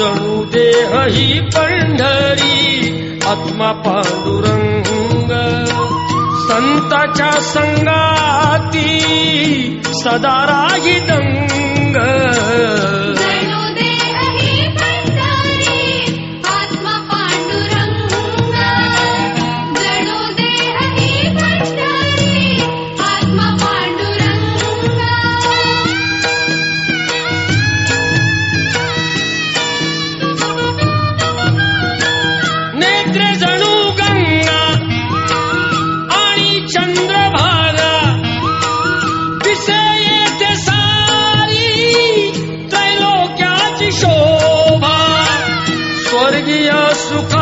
समुदेहि पण्ढरी आत्मा पाण्डुरङ्ग सन्त च सङ्गाति सदा राहित चंद्रभागा विषय ते सारी त्रैलोक्याची शोभा स्वर्गीय सुख